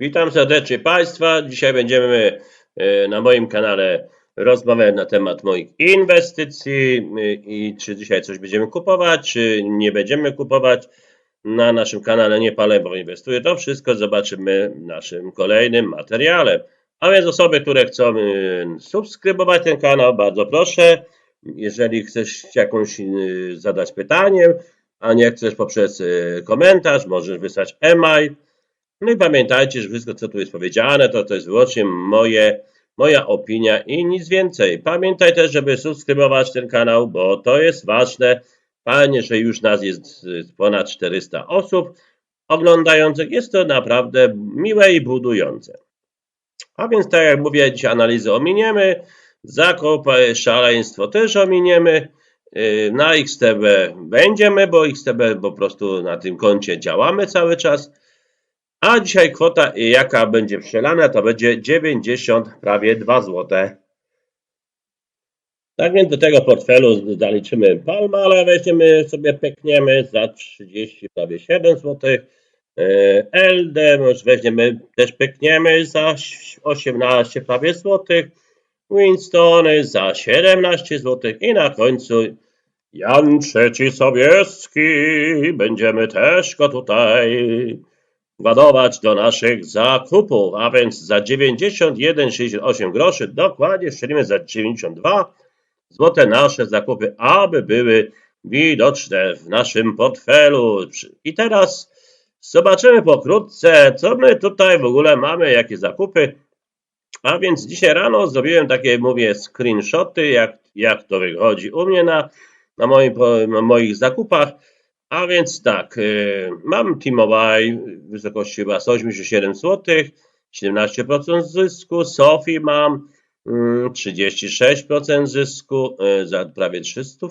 Witam serdecznie Państwa. Dzisiaj będziemy e, na moim kanale rozmawiać na temat moich inwestycji e, i czy dzisiaj coś będziemy kupować, czy nie będziemy kupować. Na naszym kanale Nie Palę, bo inwestuję. To wszystko zobaczymy w naszym kolejnym materiale. A więc osoby, które chcą e, subskrybować ten kanał, bardzo proszę. Jeżeli chcesz jakąś zadać pytanie, a nie chcesz poprzez komentarz, możesz wysłać e-mail. No i pamiętajcie, że wszystko, co tu jest powiedziane, to, to jest wyłącznie moje, moja opinia i nic więcej. Pamiętaj też, żeby subskrybować ten kanał, bo to jest ważne. Fajnie, że już nas jest ponad 400 osób oglądających. Jest to naprawdę miłe i budujące. A więc tak jak mówię, dzisiaj analizę ominiemy, zakup, e, szaleństwo też ominiemy. Y, Na XTB będziemy, bo XTB po prostu na tym koncie działamy cały czas. A dzisiaj kwota, jaka będzie wstrzelana, to będzie 90, prawie 2 zł. Tak więc do tego portfelu zaliczymy Palma, ale weźmiemy sobie, pekniemy za 30, prawie 7 zł. LD może weźmiemy, też pekniemy za 18 prawie złotych. Winstony za 17 zł i na końcu Jan III Sobieski. Będziemy też go tutaj ładować do naszych zakupów, a więc za 91,68 groszy dokładnie strzelimy za 92 złote nasze zakupy, aby były widoczne w naszym portfelu. I teraz zobaczymy pokrótce, co my tutaj w ogóle mamy, jakie zakupy. A więc dzisiaj rano zrobiłem takie, mówię, screenshoty, jak, jak to wychodzi u mnie na, na, moim, na moich zakupach. A więc tak, y, mam T-Mobile w wysokości chyba 187 zł, 17% zysku, Sofi mam mm, 36% zysku y, za prawie 300.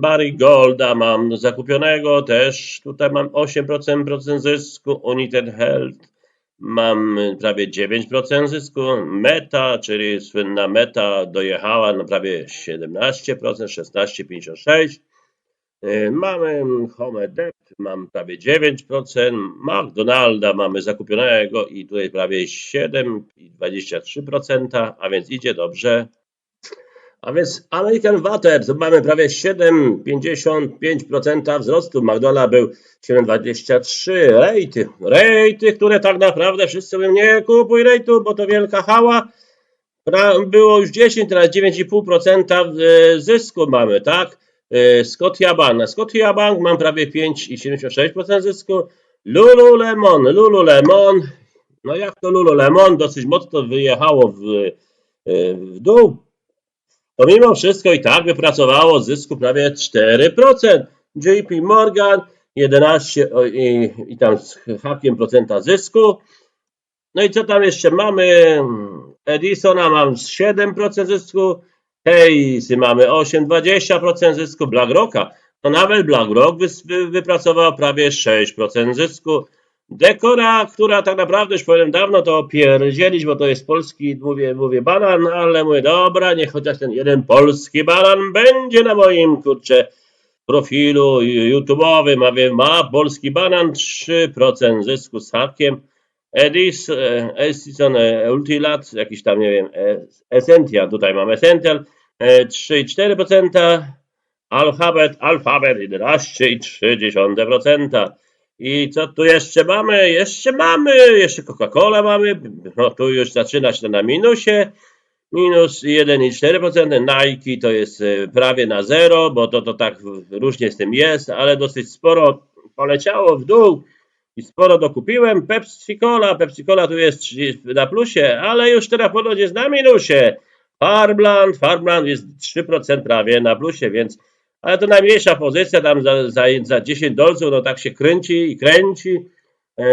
Barry Golda mam zakupionego też, tutaj mam 8% procent zysku, United Health mam prawie 9% zysku, Meta, czyli słynna Meta dojechała na prawie 17%, 16,56%. Y, Mamy Home Depot, mam prawie 9%, McDonalda mamy zakupionego i tutaj prawie 7,23%, a więc idzie dobrze. A więc American Water, to mamy prawie 7,55% wzrostu, McDonald był 7,23, rejty, rejty, które tak naprawdę wszyscy mówią, nie kupuj rejtu, bo to wielka hała, było już 10, teraz 9,5% e, zysku mamy, tak? E, Scotia Bank. Na Scotia Bank mam prawie 5,76% zysku. Lululemon, Lululemon. No jak to Lululemon dosyć mocno wyjechało w, e, w dół. To mimo wszystko i tak wypracowało zysku prawie 4%. JP Morgan 11 o, i, i tam z hakiem procenta zysku. No i co tam jeszcze mamy? Edisona mam 7% zysku. Hayesy mamy 8-20% zysku. BlackRocka, to nawet BlackRock wy, wy, wypracował prawie 6% zysku. Dekora, która tak naprawdę już powiem dawno to opierdzielić, bo to jest polski, mówię, mówię banan, ale mówię dobra, niech chociaż ten jeden polski banan będzie na moim, kurczę, profilu YouTube'owym, a wiem, ma polski banan 3% zysku z hakiem. Edis, e, Edison e, Ultilat, jakiś tam, nie wiem, e, Essentia, tutaj mam Essential, 3,4%, Alphabet, Alphabet 11,3%. I co tu jeszcze mamy? Jeszcze mamy, jeszcze Coca-Cola mamy, no tu już zaczyna się na minusie, minus 1,4%, Nike to jest e, prawie na zero, bo to, to tak różnie z tym jest, ale dosyć sporo poleciało w dół i sporo dokupiłem. Pepsi Cola, Pepsi Cola tu jest 30 na plusie, ale już teraz ponoć jest na minusie. Farmland, Farmland jest 3% prawie na plusie, więc ale to najmniejsza pozycja, tam za, za, za 10 dolców, no tak się kręci i kręci.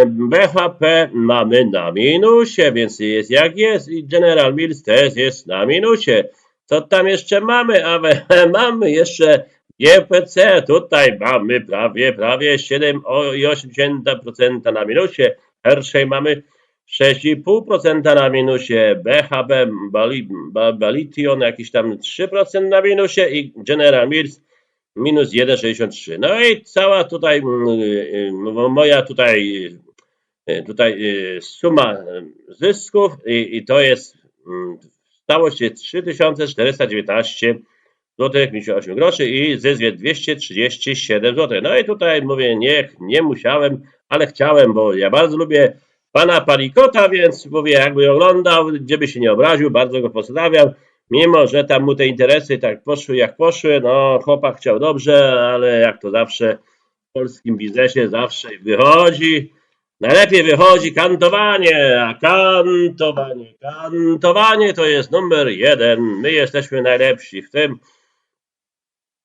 BHP mamy na minusie, więc jest jak jest i General Mills też jest na minusie. Co tam jeszcze mamy? A mamy jeszcze GPC, tutaj mamy prawie, prawie 7,8% na minusie. Hershey mamy 6,5% na minusie, BHB, Bali, Ba- Balition jakiś tam 3% na minusie i General Mills minus 1,63. No i cała tutaj mm, y, y, moja tutaj y, tutaj suma zysków i, i to jest, stało się 3419 zł 58 groszy i zysk jest 237 zł. No i tutaj mówię, nie, nie musiałem, ale chciałem, bo ja bardzo lubię pana Palikota, więc mówię, jakby oglądał, gdzieby się nie obraził, bardzo go pozdrawiam. Mimo, że tam mu te interesy tak poszły jak poszły, no chłopak chciał dobrze, ale jak to zawsze w polskim biznesie zawsze wychodzi. Najlepiej wychodzi kantowanie, a kantowanie, kantowanie to jest numer jeden. My jesteśmy najlepsi w tym.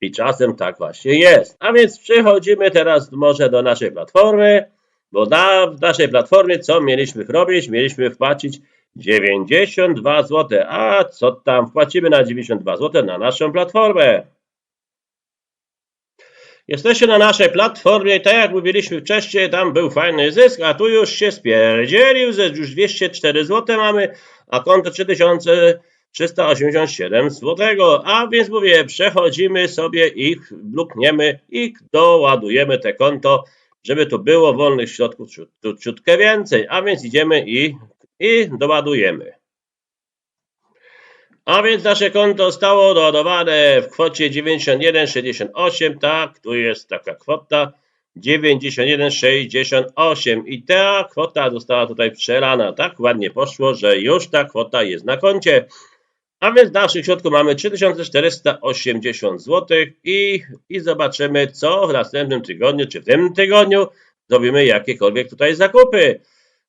I czasem tak właśnie jest. A więc przechodzimy teraz może do naszej platformy, bo na naszej platformie co mieliśmy robić? Mieliśmy wpłacić 92 zł. A co tam wpłacimy na 92 zł na naszą platformę? Jesteście na naszej platformie i tak jak mówiliśmy wcześniej, tam był fajny zysk, a tu już się spierdzielił, już 204 zł mamy, a konto 3387 zł. A więc mówię, przechodzimy sobie ich, lukniemy i doładujemy te konto, żeby tu było wolnych środków ciut, ciutkę więcej. A więc idziemy i, i doładujemy. A więc nasze konto zostało doładowane w kwocie 91,68. Tak, tu jest taka kwota 91,68 i ta kwota została tutaj przelana. Tak ładnie poszło, że już ta kwota jest na koncie. A więc naszych środków mamy 3480 zł i, i zobaczymy, co w następnym tygodniu, czy w tym tygodniu zrobimy jakiekolwiek tutaj zakupy.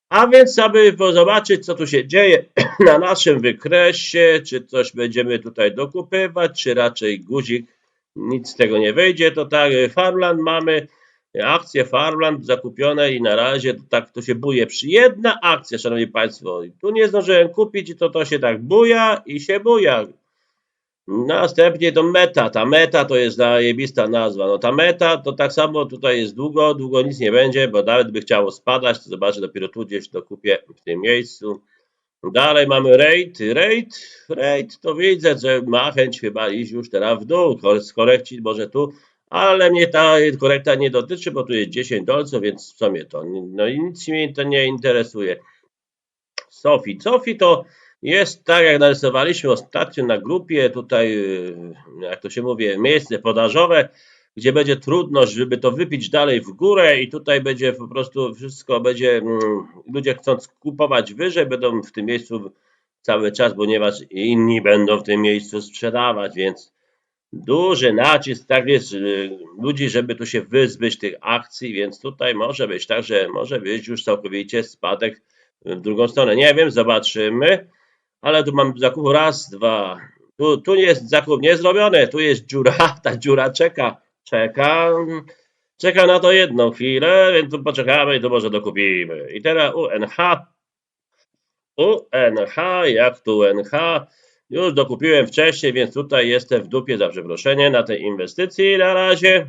A więc, aby zobaczyć, co tu się dzieje na naszym wykresie, czy coś będziemy tutaj dokupywać, czy raczej guzik, nic z tego nie wyjdzie, to tak, Farmland mamy, akcje Farmland zakupione i na razie to tak to się buje przy jedna akcja, szanowni państwo, tu nie zdążyłem kupić i to to się tak buja i się buja. Następnie to meta. Ta meta to jest zajebista nazwa. No ta meta to tak samo tutaj jest długo, długo nic nie będzie, bo nawet by chciało spadać, to zobaczę dopiero tu gdzieś dokupię w tym miejscu. Dalej mamy rate, rate, rate to widzę, że ma chęć chyba iść już teraz w dół, skorekcić może tu, ale mnie ta korekta nie dotyczy, bo tu jest 10 dolców, więc co mnie to, no i nic mnie to nie interesuje. Sofi, Sofi to jest tak, jak narysowaliśmy ostatnio na grupie, tutaj, y, jak to się mówi, miejsce podażowe, gdzie będzie trudność, żeby to wypić dalej w górę i tutaj będzie po prostu wszystko będzie, mm, ludzie chcąc kupować wyżej, będą w tym miejscu cały czas, ponieważ inni będą w tym miejscu sprzedawać, więc duży nacisk tak jest ludzi, żeby tu się wyzbyć tych akcji, więc tutaj może być tak, że może być już całkowicie spadek w drugą stronę. Nie wiem, zobaczymy ale tu mam zakup raz, dwa. Tu, tu jest zakup niezrobiony, tu jest dziura, ta dziura czeka, czeka, czeka na to jedną chwilę, więc tu poczekamy i tu może dokupimy. I teraz UNH, UNH, jak tu UNH, już dokupiłem wcześniej, więc tutaj jestem w dupie za przeproszenie na tej inwestycji na razie.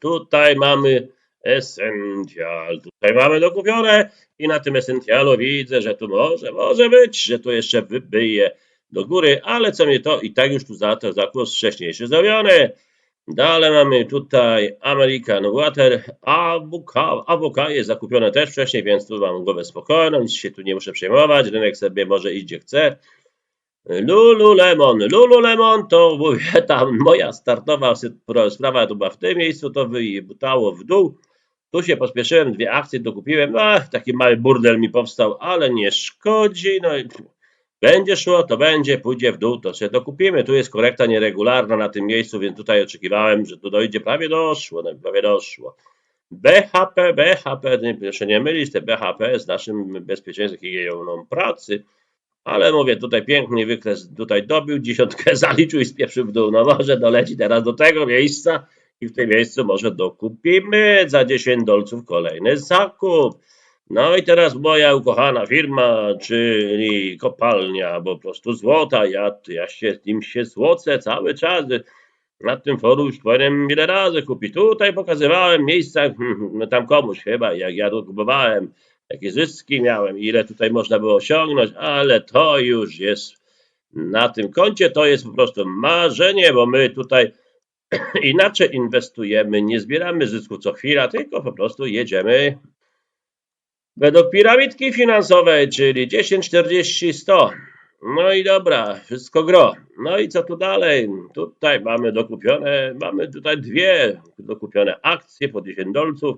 Tutaj mamy Essential. Tutaj mamy dokupione i na tym Essentialu widzę, że tu może, może być, że tu jeszcze wybije do góry, ale co mnie to i tak już tu za to zakłos wcześniejszy zrobiony. Dalej mamy tutaj American Water, AWK jest zakupione też wcześniej, więc tu mam głowę spokojną, nic się tu nie muszę przejmować, rynek sobie może iść gdzie chce. Lululemon, Lululemon to mówię, tam moja startowa sprawa to była w tym miejscu, to wyjebutało w dół. Tu się pospieszyłem, dwie akcje dokupiłem, no taki mały burdel mi powstał, ale nie szkodzi, no i będzie szło, to będzie, pójdzie w dół, to się dokupimy. Tu jest korekta nieregularna na tym miejscu, więc tutaj oczekiwałem, że tu dojdzie, prawie doszło, no prawie doszło. BHP, BHP, proszę nie mylić, te BHP z naszym bezpieczeństwem higieną pracy, ale mówię, tutaj piękny wykres tutaj dobił, dziesiątkę zaliczył i spieprzył w dół. No może doleci teraz do tego miejsca i w tym miejscu może dokupimy za 10 dolców kolejny zakup. No i teraz moja ukochana firma, czyli kopalnia, bo po prostu złota, ja, ja się nim się złocę cały czas. Na tym forum już powinienem wiele razy kupić. Tutaj pokazywałem miejsca, no tam komuś chyba, jak ja to kupowałem, jakie zyski miałem, ile tutaj można było osiągnąć, ale to już jest na tym koncie, to jest po prostu marzenie, bo my tutaj inaczej inwestujemy, nie zbieramy zysku co chwila, tylko po prostu jedziemy według piramidki finansowej, czyli 10, 40, 100. No i dobra, wszystko gro. No i co tu dalej? Tutaj mamy dokupione, mamy tutaj dwie dokupione akcje po 10 dolców.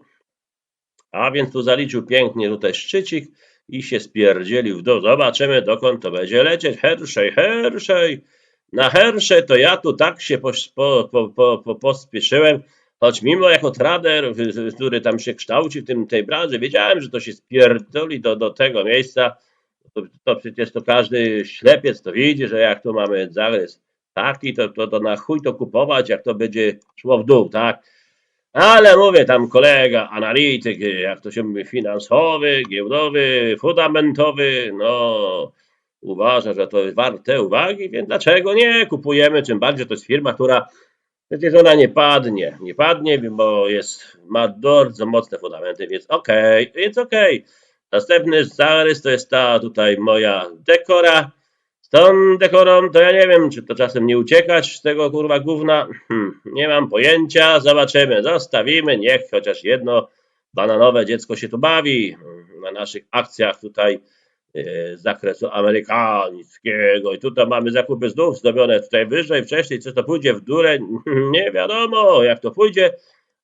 A więc tu zaliczył pięknie tutaj szczycik i się spierdzielił w dół. Zobaczymy dokąd to będzie lecieć. Herszej, herszej. Na herszej to ja tu tak się po, po, po, po, pospieszyłem, choć mimo jako trader, który tam się kształci w tym, tej branży, wiedziałem, że to się spierdoli do, do tego miejsca. To, to przecież to każdy ślepiec to widzi, że jak tu mamy zarys taki, to, to, to na chuj to kupować, jak to będzie szło w dół, tak? Ale mówię, tam kolega, analityk, jak to się mówi, finansowy, giełdowy, fundamentowy, no uważa, że to jest warte uwagi, więc dlaczego nie kupujemy? Tym bardziej, to jest firma, która przecież ona nie padnie, nie padnie, bo jest, ma bardzo mocne fundamenty, więc okej, więc okej. Następny zarys to jest ta tutaj moja dekora. Tą dekorą to ja nie wiem, czy to czasem nie uciekać z tego kurwa gówna. Hmm, nie mam pojęcia, zobaczymy, zostawimy, niech chociaż jedno bananowe dziecko się tu bawi na naszych akcjach tutaj e, z zakresu amerykańskiego. I tutaj mamy zakupy znów zdobione tutaj wyżej, wcześniej, czy to pójdzie w górę, nie wiadomo jak to pójdzie,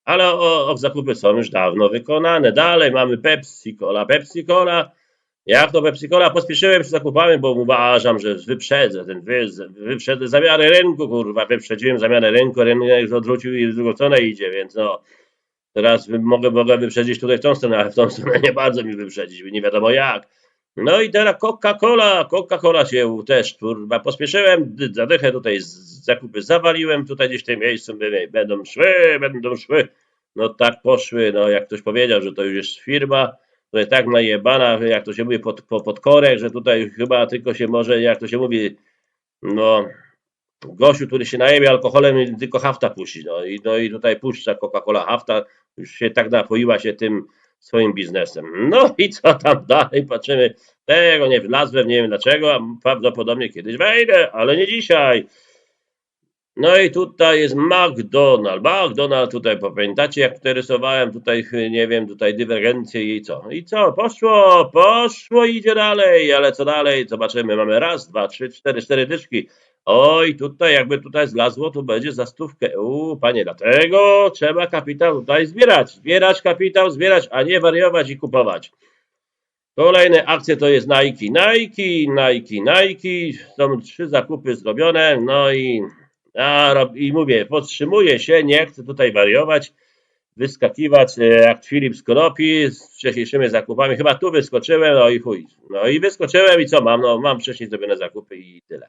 ale o, o zakupy są już dawno wykonane. Dalej mamy Pepsi Cola, Pepsi Cola. Jak to Pepsi Cola pospieszyłem z zakupami, bo uważam, że wyprzedzę ten wy, wyprzedzę zamiary rynku, kurwa, wyprzedziłem zamiary rynku, rynek już odwrócił i w drugą stronę idzie, więc no teraz mogę, mogę wyprzedzić tutaj w tą stronę, ale w tą stronę nie bardzo mi wyprzedzić, nie wiadomo jak. No i teraz Coca-Cola, Coca-Cola się też, kurwa, pospieszyłem, zadychę tutaj zakupy zawaliłem, tutaj gdzieś w tym miejscu będą szły, będą szły. No tak poszły, no jak ktoś powiedział, że to już jest firma, to jest tak najebana, jak to się mówi, pod, po, pod korek, że tutaj chyba tylko się może, jak to się mówi, no gościu, który się najebie alkoholem tylko hafta puści, no i, no i tutaj puszcza Coca-Cola hafta, już się tak napoiła się tym swoim biznesem. No i co tam dalej, patrzymy, tego nie wlazłem, nie wiem dlaczego, a prawdopodobnie kiedyś wejdę, ale nie dzisiaj. No i tutaj jest McDonald. McDonald tutaj, pamiętacie jak tutaj rysowałem, tutaj nie wiem, tutaj dywergencję i co? I co? Poszło, poszło, idzie dalej, ale co dalej? Zobaczymy, mamy raz, dwa, trzy, cztery, cztery dyszki. Oj, tutaj jakby tutaj zlazło, to będzie za stówkę. U, panie, dlatego trzeba kapitał tutaj zbierać. Zbierać kapitał, zbierać, a nie wariować i kupować. Kolejne akcje to jest Nike, Nike, Nike, Nike. Są trzy zakupy zrobione, no i, a, i mówię, podtrzymuję się, nie chcę tutaj wariować, wyskakiwać e, jak Filip z Konopi z wcześniejszymi zakupami. Chyba tu wyskoczyłem, no i chuj. No i wyskoczyłem i co mam? No mam wcześniej zrobione zakupy i tyle.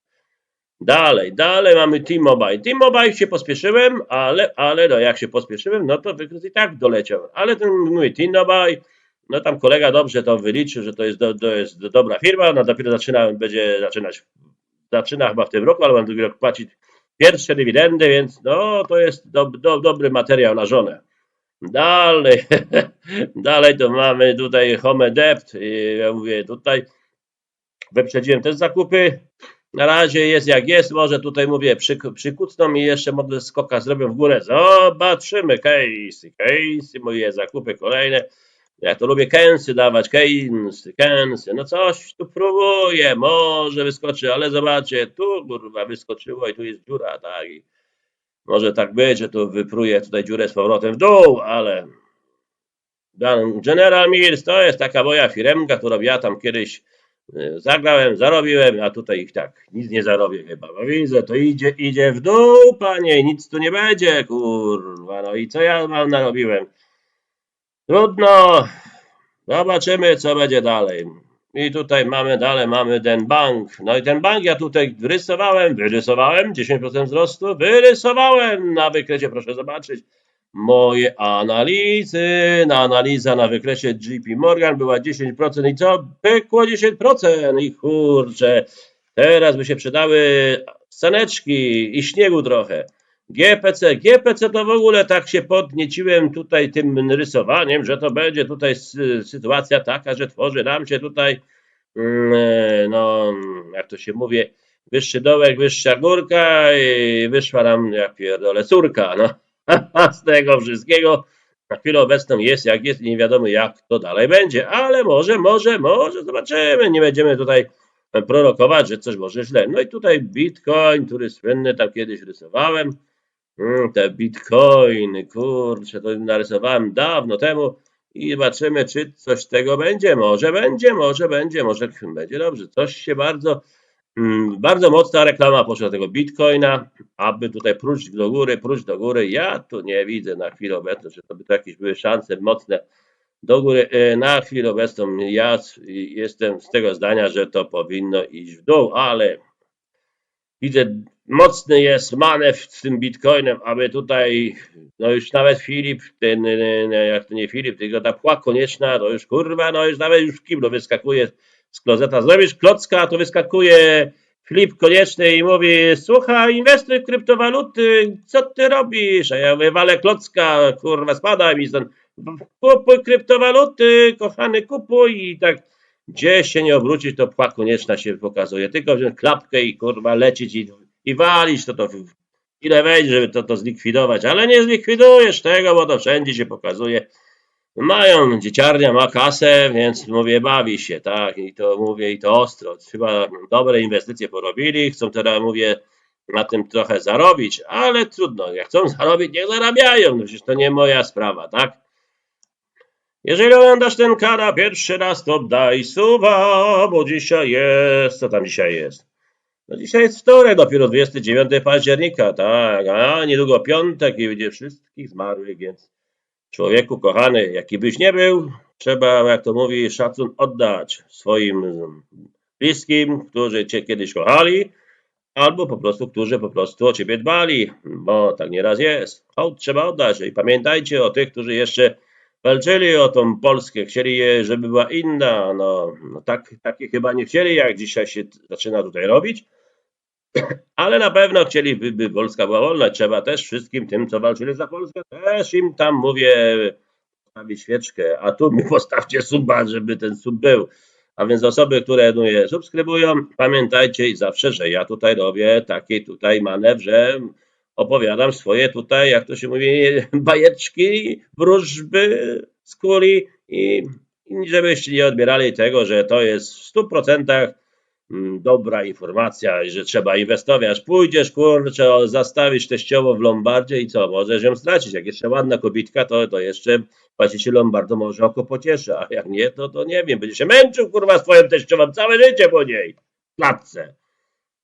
Dalej, dalej mamy T-Mobile. T-Mobile się pospieszyłem, ale, ale no jak się pospieszyłem, no to wykres i tak doleciał. Ale ten mój T-Mobile, no tam kolega dobrze to wyliczył, że to jest, do, to jest do, dobra firma, no dopiero zaczyna, będzie zaczynać, zaczyna chyba w tym roku, ale będę drugi rok płacić pierwsze dywidendy, więc no to jest do, do, dobry materiał na żonę. Dalej, dalej to mamy tutaj Home Dept, i ja mówię tutaj wyprzedziłem też zakupy, na razie jest jak jest, może tutaj mówię, przyk przykucną i jeszcze może skoka zrobią w górę. Zobaczymy, Casey, Casey, moje zakupy kolejne. Ja to lubię kęsy dawać, kęsy, kęsy. No coś tu próbuję, może wyskoczy, ale zobaczcie, tu kurwa wyskoczyło i tu jest dziura, tak. I może tak być, że tu wypruje tutaj dziurę z powrotem w dół, ale General Mills to jest taka moja firemka, którą ja tam kiedyś y, zagrałem, zarobiłem, a tutaj ich tak, nic nie zarobię chyba, bo widzę, to idzie, idzie w dół, panie, nic tu nie będzie, kurwa, no i co ja mam narobiłem? Trudno, zobaczymy, co będzie dalej. I tutaj mamy dalej, mamy ten bank. No i ten bank ja tutaj wyrysowałem, wyrysowałem, 10% wzrostu, wyrysowałem na wykresie, proszę zobaczyć. Moje analizy, na analiza na wykresie JP Morgan była 10% i co? Pykło 10% i kurczę, teraz by się przydały saneczki i śniegu trochę. GPC, GPC to w ogóle tak się podnieciłem tutaj tym rysowaniem, że to będzie tutaj sy- sytuacja taka, że tworzy nam się tutaj, mm, e, no jak to się mówi, wyższy dołek, wyższa górka i wyszła nam, ja pierdolę, córka, no. Z tego wszystkiego na chwilę obecną jest jak jest i nie wiadomo jak to dalej będzie, ale może, może, może zobaczymy. Nie będziemy tutaj prorokować, że coś może źle. No i tutaj Bitcoin, który słynny tam kiedyś rysowałem. Mm, Te bitcoiny, kurczę, to narysowałem dawno temu i zobaczymy, czy coś tego będzie. Może będzie, może będzie, może będzie dobrze. Coś się bardzo, mm, bardzo mocna reklama poszła tego bitcoina, aby tutaj próć do góry, próć do góry. Ja tu nie widzę na chwilę obecną, że to by to jakieś były szanse mocne do góry. E, Na chwilę obecną ja jestem z tego zdania, że to powinno iść w dół, ale widzę, mocny jest manewr z tym bitcoinem, aby tutaj, no już nawet Filip, ten, jak to nie Filip, tylko ta pła konieczna, to już kurwa, no już nawet już w kiblu wyskakuje z klozeta, zrobisz klocka, to wyskakuje Filip konieczny i mówi, słuchaj, inwestuj w kryptowaluty, co ty robisz? A ja mówię, walę klocka, kurwa, spadaj mi stąd, kupuj kryptowaluty, kochany, kupuj i tak gdzie się nie obrócić, to pła konieczna się pokazuje. Tylko wziąć klapkę i kurwa lecieć i, i walić to, to ile wejdzie, żeby to, to zlikwidować. Ale nie zlikwidujesz tego, bo to wszędzie się pokazuje. Mają, dzieciarnia ma kasę, więc mówię, bawi się, tak, i to mówię, i to ostro. Chyba dobre inwestycje porobili, chcą teraz, mówię, na tym trochę zarobić, ale trudno, jak chcą zarobić, niech zarabiają, no przecież to nie moja sprawa, tak? Jeżeli oglądasz ten kanał pierwszy raz, to daj suba, bo dzisiaj jest, co tam dzisiaj jest? No dzisiaj jest wtorek, dopiero 29 października, tak, a niedługo piątek i będzie wszystkich zmarłych, więc człowieku kochany, jaki byś nie był, trzeba, jak to mówi, szacun oddać swoim bliskim, którzy cię kiedyś kochali, albo po prostu, którzy po prostu o ciebie dbali, bo tak nieraz jest. Hołd trzeba oddać. I pamiętajcie o tych, którzy jeszcze walczyli o tą Polskę, chcieli, je, żeby była inna, no, no tak, takie chyba nie chcieli, jak dzisiaj się zaczyna tutaj robić, ale na pewno chcieliby, by Polska była wolna. Trzeba też wszystkim tym, co walczyli za Polskę, też im tam, mówię, postawić świeczkę, a tu mi postawcie suba, żeby ten sub był. A więc osoby, które mnie subskrybują, pamiętajcie i zawsze, że ja tutaj robię taki tutaj manewr, że opowiadam swoje tutaj, jak to się mówi, bajeczki, wróżby kuli i, i żebyście nie odbierali tego, że to jest w 100% mm, dobra informacja że trzeba inwestować. Pójdziesz, kurczę, o, zastawisz teściowo w Lombardzie i co, możesz ją stracić. Jak jeszcze ładna kobitka, to, to jeszcze właściciel Lombardu może oko pocieszy, a jak nie, to, to nie wiem, będzie się męczył, kurwa, swoją teściową całe życie po niej, klatce.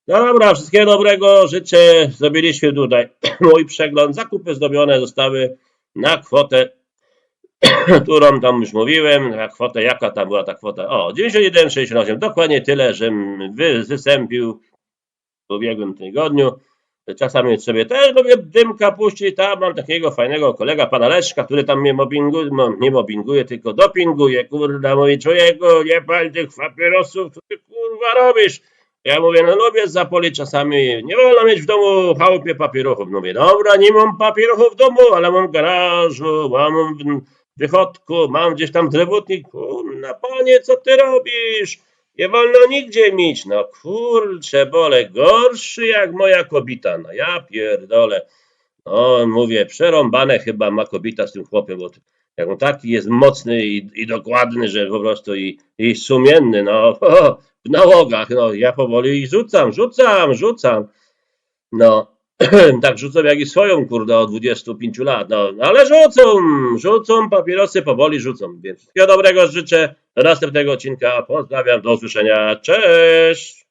No dobra, wszystkiego dobrego, życzę, zrobiliśmy tutaj mój przegląd, zakupy zdobione zostały na kwotę, którą tam już mówiłem, na kwotę, jaka tam była ta kwota, o, 91,68, dokładnie tyle, żem wy, wysępił w ubiegłym tygodniu. Czasami sobie też lubię dymka puścić, tam mam takiego fajnego kolega, pana Leszka, który tam mnie mobbinguje, mo- nie mobbinguje, tylko dopinguje, kurwa, mówi człowieku, nie pal tych papierosów, co ty kurwa robisz? Ja mówię, no lubię zapolić czasami, nie wolno mieć w domu chałupie papierochów. Mówię, dobra, nie mam papierochów w domu, ale mam w garażu, mam w wychodku, mam gdzieś tam drewutnik. Kurna, panie, co ty robisz? Nie wolno nigdzie mieć. No kurczę, bole, gorszy jak moja kobita. No ja pierdolę. No mówię, przerąbane chyba ma kobita z tym chłopem, bo jak on taki jest mocny i, i dokładny, że po prostu i, i sumienny, no w nałogach, no ja powoli rzucam, rzucam, rzucam. No, tak rzucam jak i swoją, kurde, od 25 lat, no, ale rzucą, rzucą, papierosy powoli rzucą, więc wszystkiego dobrego życzę, do następnego odcinka, pozdrawiam, do usłyszenia, cześć!